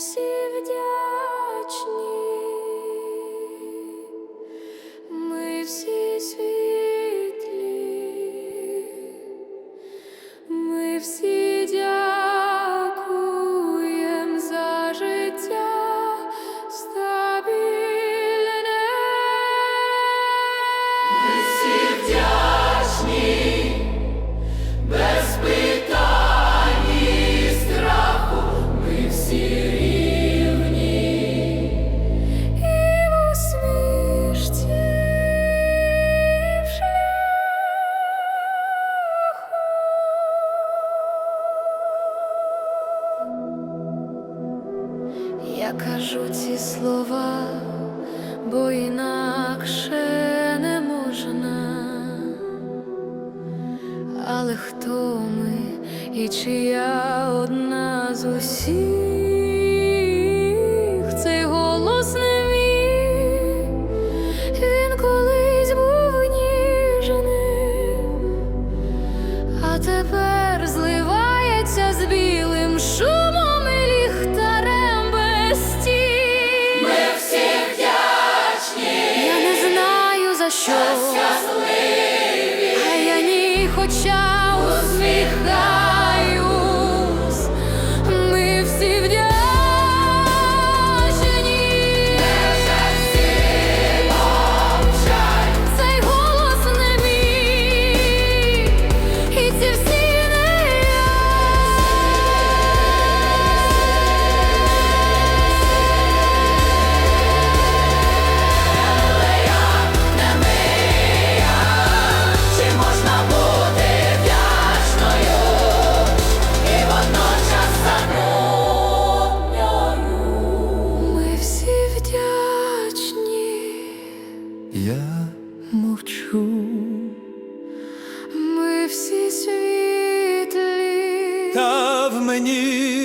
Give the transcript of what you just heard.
всі вдячні, ми всі світлі, ми всі Кажу ці слова, бо інакше не можна. Але хто ми і чия одна з усіх? Цей голос не мій, він колись був а тепер зливається з білим шумом що. А я ні, хоча усміхаюсь, всі світлі, та в мені